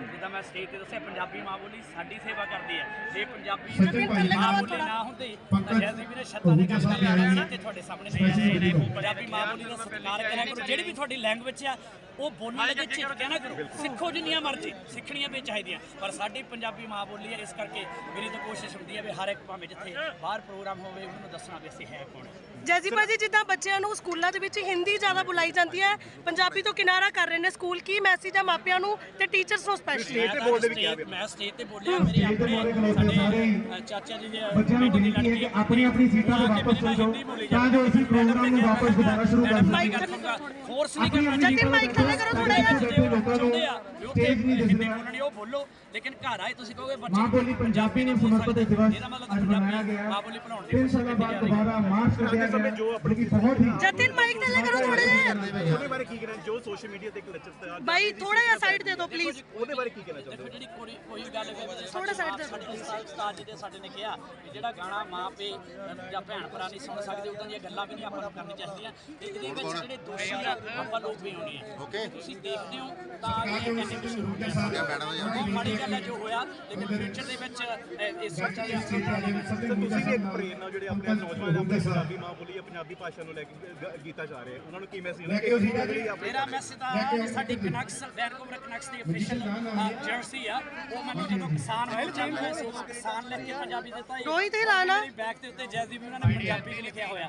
ਜਿੱਦਾਂ ਮੈਂ ਸਟੇਜ ਤੇ ਦੱਸਿਆ ਪੰਜਾਬੀ ਮਾਂ ਬੋਲੀ ਸਾਡੀ ਸੇਵਾ ਕਰਦੀ ਹੈ ਜੇ ਪੰਜਾਬੀ ਮਾਂ ਬੋਲੀ ਨਾ ਹੁੰਦੀ ਤਾਂ ਪੰਕਜ ਸ਼ਾਇਦ ਵੀ ਮੇਰੇ ਛੱਤਾਂ ਦੇ ਕੰਮ ਨੇ। ਤੇ ਤੁਹਾਡੇ ਸਾਹਮਣੇ ਪੰਜਾਬੀ ਮਾਂ ਬੋਲੀ ਦਾ ਸਤਿਕਾਰ ਕਰਿਆ ਕਰੋ ਜਿਹੜੀ ਵੀ ਤੁਹਾਡੀ ਲੈਂਗੁਏਜ ਆ ਉਹ ਬੋਲਣ ਲੱਗੇ ਝਿਜਕਿਆ ਨਾ ਕਰੋ ਸਿੱਖੋ ਜਿੰਨੀਆਂ ਮਰਜ਼ੀ ਸਿੱਖਣੀਆਂ ਵੀ ਚਾਹੀਦੀਆਂ। ਪਰ ਸਾਡੀ ਪੰਜਾਬੀ ਮਾਂ ਬੋਲੀ ਹੈ ਇਸ ਕਰਕੇ ਮੇਰੀ ਤਾਂ ਕੋਸ਼ਿਸ਼ ਹੁੰਦੀ ਹੈ ਵੀ ਹਰ ਇੱਕ ਭਾਵੇਂ ਜਿੱਥੇ ਬਾਹਰ ਪ੍ਰੋਗਰਾਮ ਹੋਵੇ ਉਹਨੂੰ ਦੱਸਣਾ ਵੀ ਅਸੀਂ ਹੈ ਕੌਣ। ਜੈਸੀ ਭਾਜੀ ਜਿੱਦਾਂ ਬੱਚਿਆਂ ਨੂੰ ਸਕੂਲਾਂ ਦੇ ਵਿੱਚ ਹਿੰਦੀ ਜ਼ਿਆਦਾ ਬੁਲਾਈ ਜਾਂਦੀ ਹੈ ਪੰਜਾਬੀ ਤੋਂ ਕਿਨਾਰਾ ਕਰ ਰਹੇ ਨੇ ਸਕੂਲ ਕੀ ਮੈਸੇਜ ਹੈ ਮਾਪਿਆਂ ਨੂੰ ਤੇ ਟੀਚਰਸ ਨੂੰ ਸਪੈਸ਼ਲੀ ਮੈਂ ਤਾਂ ਸਟੇਜ- ਮੈਂ ਸਟੇਜ ਤੇ ਬੋਲਿਆ ਮੇਰੇ ਸਟੇਜ ਆਪਣੇ ਸਾਡੇ ਚਾਚਾ ਜੀ ਦੇ ਬੱਚਿਆਂ ਨੂੰ ਬੇਨਤੀ ਹੈ ਕਿ ਲੜਕੀ ਆਪਣੀ ਆਪਣੀ ਸੀਟਾਂ ਤੇ ਵਾਪਸ ਚਲੇ ਜਾਓ ਤਾਂ ਜੋ ਅਸੀਂ ਪ੍ਰੋਗਰਾਮ ਨੂੰ ਵਾਪਸ ਦੁਬਾਰਾ ਸ਼ੁਰੂ ਕਰ ਸਕੀਏ। ਫੋਰਸ ਨਹੀਂ ਕਰਨਾ ਆਪਣੀ ਨਹੀਂ ਹਿੰਦੀ ਦਿਸਦਾ ਬੋਲਣੀ ਉਹ ਬੋਲੋ ਲੇਕਿਨ ਘਰ ਆਏ ਤੁਸੀਂ ਕਹੋਗੇ ਮਾਂ ਬੋਲੀ ਪੰਜਾਬੀ ਨੂੰ ਸਮਰਪਿਤ ਦਿਵਸ ਇਹਦਾ ਮਤਲਬ ਅੱਜ ਪੰਜਾਬੀ ਮਨਾਇਆ ਗਿਆ ਮਾਂ ਬੋਲੀ ਪੜਾਉਣ ਦੀ ਤਿੰਨ ਕੋਸ਼ਿਸ਼ ਸਾਲਾਂ ਕੀਤੀ ਬਾਅਦ ਜਾ ਰਹੀ ਹੈ। ਦੁਬਾਰਾ ਮਾਰਚ ਕੱਢਿਆ ਗਿਆ ਜੋ ਆਪਣੀ ਬਹੁਤ ਹੀ ਜਤਿਨ ਮਾਈਕ ਉਹਦੇ ਬਾਰੇ ਕੀ ਕਹਿਣਾ ਜੋ ਸੋਸ਼ਲ ਮੀਡੀਆ ਤੇ ਇੱਕ ਲੈਕਚਰ ਤੇ ਅੱਜ ਬਾਈ ਥੋੜਾ ਜਿਹਾ ਸਾਈਡ ਦੇ ਦਿਓ ਪਲੀਜ਼ ਉਹਦੇ ਬਾਰੇ ਕੀ ਕਹਿਣਾ ਚਾਹੁੰਦੇ ਜਿਹੜੀ ਕੋਈ ਕੋਈ ਗੱਲ ਹੈ ਥੋੜ੍ਹਾ side ਤੇ ਸਾਡੇ ਉਸਤਾਦ ਜੀ ਦੇ ਸਾਡੇ ਨੇ ਕਿਹਾ ਕਿ ਜਿਹੜਾ ਗਾਣਾ ਮਾਂ ਪੇ ਜਾਂ ਭੈਣ ਭਰਾ ਨਹੀਂ ਸੁਣ ਸਕਦੇ ਉਦਾਂ ਦੀਆਂ ਗੱਲਾਂ ਵੀ ਨਹੀਂ ਆਪਾਂ ਨੂੰ ਕਰਨੀ ਚਾਹੀਦੀਆਂ ਤੇ ਇਹਦੇ ਵਿੱਚ ਜਿਹੜੇ ਦੋਸ਼ੀ ਆ ਆਪਾਂ ਲੋਕ ਵੀ ਹੋਣੇ ਆ। ਓਕੇ। ਤੁਸੀਂ ਦੇਖਦੇ ਹੋ ਤਾਂ ਇਹ ਐਨੀਮੇਸ਼ਨ ਸ਼ੁਰੂ ਹੋ ਗਿਆ ਬਹੁਤ ਮਾੜੀ ਗੱਲ ਹੈ ਜੋ ਹੋਇਆ ਲੇਕਿਨ ਫਿਊਚਰ ਦੇ ਵਿੱਚ ਜਾ ਸਕਦਾ ਹੈ ਤੁਸੀਂ ਵੀ ਇੱਕ ਪ੍ਰੇਰਨਾ ਜਿਹੜੇ ਆਪਣੇ ਨੌਜਵਾਨ ਆਪਣੇ ਪੰਜਾਬੀ ਮਾਂ ਬੋਲੀ ਪੰਜਾਬੀ ਭਾਸ਼ਾ ਨੂੰ ਲੈ ਕੇ ਗੀਤਾ ਜਾ ਰਹੇ ਉਹਨਾਂ ਨੂੰ ਕੀ ਮੈਸੇਜ ਮੇਰਾ ਮੈਸੇਜ ਤਾਂ ਆਹ ਕਿ ਸਾਡੀ ਕਨੈਕਸ ਵੈਨਕੂਵਰ ਕਨੈਕਸ ਦੀ ਅਫੀਸ਼ੀਅਲ ਜਰਸੀ ਆ ਉਹ ਮੈਨੂੰ ਜਦੋਂ ਕਿਸਾਨ ਹੋਏ ਚਾਹੀਦਾ ਸੀ ਕਿਸਾਨ ਲਿਖ ਕੇ ਪੰਜਾਬੀ ਦਿੱਤਾ। ਰੋਹਿਤ ਹੀ ਲਾਣਾ। ਬੈਕ ਦੇ ਉੱਤੇ ਜੈਜ਼ੀ ਵੀ ਉਹਨਾਂ ਨੇ ਪੰਜਾਬੀ 'ਚ ਲਿਖਿਆ ਹੋਇਆ